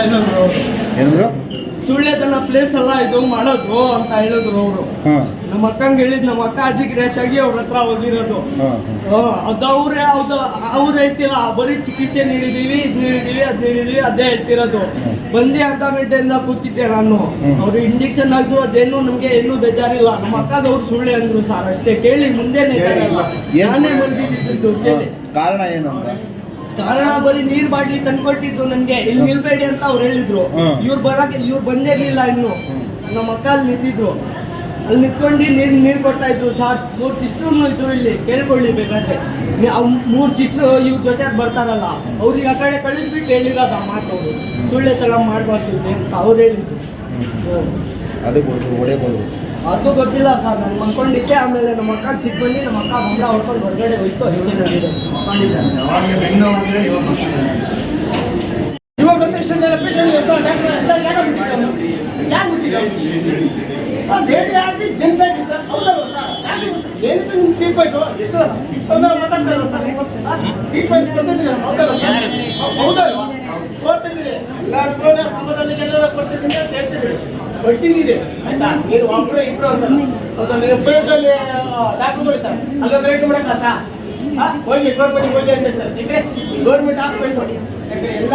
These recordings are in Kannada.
ಏನಂದ್ರು? ಸುಳ್ಳೆತನ ಪ್ಲೇಸ್ ಅಲ್ಲ ಇದು ಮಾಡೋದು ಅಂತ ಹೇಳಿದ್ರು ಅವರು. ನಮ್ಮ ಅಕ್ಕಂಗೆ ಹೇಳಿದ್ ನಮ್ಮ ಅಕ್ಕ ಅಜ್ಜಿ ರ್ಯಾಶ್ ಆಗಿ ಅವ್ರ ಹತ್ರ ಹೋಗಿರೋದು. ಅದು ಅವ್ರೇ ಹೌದು ಅವ್ರು ಹೇಳ್ತಿಲ್ಲ ಬರೀ ಚಿಕಿತ್ಸೆ ನೀಡಿದೀವಿ ಇದ್ ನೀಡಿದೀವಿ ಅದ್ ನೀಡಿದೀವಿ ಅದೇ ಹೇಳ್ತಿರೋದು. ಬಂದಿ ಅರ್ಧ ಗಂಟೆಯಿಂದ ಕೂತಿದ್ದೆ ನಾನು. ಅವ್ರು ಇಂಜೆಕ್ಷನ್ ಆಗಿದ್ರು ಅದೇನು ನಮ್ಗೆ ಏನೂ ಬೇಜಾರಿಲ್ಲ. ನಮ್ಮ ಅಕ್ಕದವ್ರು ಸುಳ್ಳೆ ಅಂದ್ರು ಸರ್ ಅಷ್ಟೇ. ಕೇಳಿ ಮುಂದೆನೆ ನಾನೇ ಬಂದಿದ್ದು ಕೇಳಿ. ಕಾರಣ ಏನು ಅಂತ ಕಾರಣ ಬರೀ ನೀರ್ ಬಾಟ್ಲಿ ತಂದ್ಕೊಟ್ಟಿದ್ದು ನನ್ಗೆ. ಇಲ್ಲಿ ನಿಲ್ಬೇಡಿ ಅಂತ ಅವ್ರು ಹೇಳಿದ್ರು. ಇವ್ರು ಬರಕ್ಕೆ ಇವ್ರು ಬಂದಿರ್ಲಿಲ್ಲ ಇನ್ನು. ನಮ್ಮ ಅಕ್ಕ ಅಲ್ಲಿ ನಿಂತಿದ್ರು. ಅಲ್ಲಿ ನಿಂತ್ಕೊಂಡು ನೀರ್ ನೀರ್ ಕೊಡ್ತಾ ಇದ್ರು. ಸಾರ್ ಮೂರ್ ಸಿಸ್ಟರ್ ಇದ್ರು ಇಲ್ಲಿ. ಕೇಳ್ಕೊಳ್ಳಿ ಬೇಕಾದ್ರೆ. ಮೂರು ಸಿಸ್ಟರ್ ಇವ್ರ ಜೊತೆ ಬರ್ತಾರಲ್ಲ. ಅವ್ರಿಗೆ ಆ ಕಡೆ ಕಳಿಸ್ಬಿಟ್ಟು ಹೇಳಿರೋದು ಆ ಮಾತು ಅವರು. ಸುಳ್ಳೆ ತಳ ಮಾಡ್ಬಾರ್ದು ಅಂತ ಅವ್ರು ಹೇಳಿದ್ರು. ಅದೇ ಒಡೆ ಅದು ಗೊತ್ತಿಲ್ಲ ಸರ್ ನಾನು ಮಲ್ಕೊಂಡಿದ್ದೆ ಆಮೇಲೆ ನಮ್ಮ ಅಕ್ಕ ಚಿಕ್ಕ ಬಂದು ನಮ್ಮ ಅಕ್ಕ ಬಂಬಳ ಹೊಡ್ಕೊಂಡು ಹೊರಗಡೆ ಹೋಯ್ತು ಹಿಂಗೆ ನಡೆದಿದೆ ಇವಾಗ ಎಲ್ಲ ಸರ್, ಸರ್? ನಾನು ಸಮಾಧಾನಕ್ಕೆಲ್ಲ ಕೊಡ್ತಿದ್ದೀನಿ ಅಂತ ಹೇಳ್ತಿದ್ದೀರಿ. ಕೊಟ್ಟಿದ್ದೀರಿ. ಆಯ್ತಾ? ಒಬ್ರು ಇಬ್ರು ಅಂತಲ್ಲ. ಬೇಕಲ್ಲಿ ಡಾಕ್ಟ್ರುಗಳು ಇರ್ತಾರೆ. ಅಲ್ಲ ವೇಟ್ ಮಾಡಕ್ಕಾಗತ್ತಾ? ಆ? ಹೋಗಿ ಗೌರ್ಮೆಂಟ್ ಹೋಗಿ ಅಂತ ಹೇಳ್ತಾರೆ ಗೌರ್ಮೆಂಟ್ ಹಾಸ್ಪಿಟಲ್ ಯಾಕಂದ್ರೆ ಎಲ್ಲ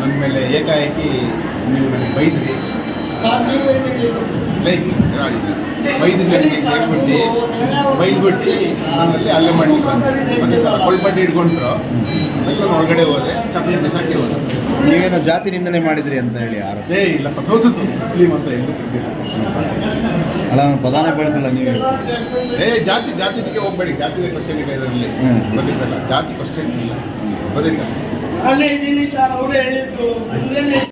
ನನ್ನ ಮೇಲೆ ಏಕಾಏಕಿ ನೀವು ನನಗೆ ಬೈದ್ರಿ. ಬೈದ್ರಿ ನನಗೆ ಬೈದ್ಬಿಟ್ಟು ನನ್ನಲ್ಲಿ ಅಲ್ಲೇ ಮಾಡ್ಲಿಕ್ಕೆ ಬಂದೆ. ಕೊಳ್ಪಟ್ಟಿ ಹಿಡ್ಕೊಂಡ್ರು. ಅದಕ್ಕೆ ನಾನು ಹೊರಗಡೆ ಹೋದೆ ಚಪ್ಪಲಿ ಬಿಸಾಕಿ ಹೋದೆ. ನೀವೇನೋ ಜಾತಿ ನಿಂದನೆ ಮಾಡಿದ್ರಿ ಅಂತ ಹೇಳಿ ಯಾರು? ಏ ಇಲ್ಲ ಪಥೋತದ್ದು ಮುಸ್ಲಿಂ ಅಂತ ಎಲ್ಲೂ ಅಲ್ಲ ನಾನು ಪದಾನ ಬಳಸಿಲ್ಲ ನೀವು ಏ ಜಾತಿ ಜಾತಿಗೆ ಹೋಗ್ಬೇಡಿ. ಜಾತಿದ ಕ್ವಶನ್ ಇದೆ ಇದರಲ್ಲಿ. ಗೊತ್ತಿದ್ದಲ್ಲ. ಜಾತಿ ಕ್ವಶನ್ ಇಲ್ಲ. ಗೊತ್ತಿಲ್ಲ. ಅಲ್ಲೇ ಇದ್ದೀನಿ ಸರ್ ಅವರು ಹೇಳಿದ್ರು